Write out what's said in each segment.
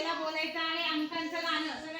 आपल्याला बोलायचं आहे अंकांचं गाणं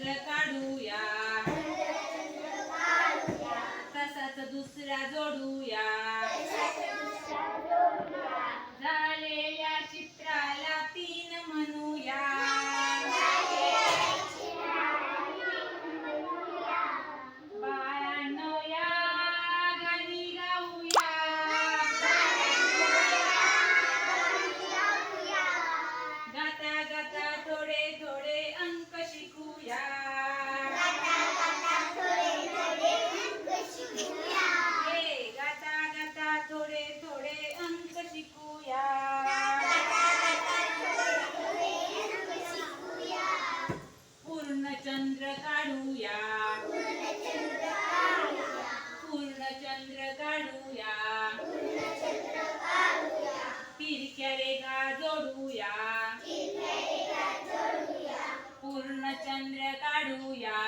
चंद्र काढूया. तसाच दुसरा जोडूया. चंद्र काढूया पूर्णचंद्र काढूया तिरक्या रेखा जोडूया। काढूया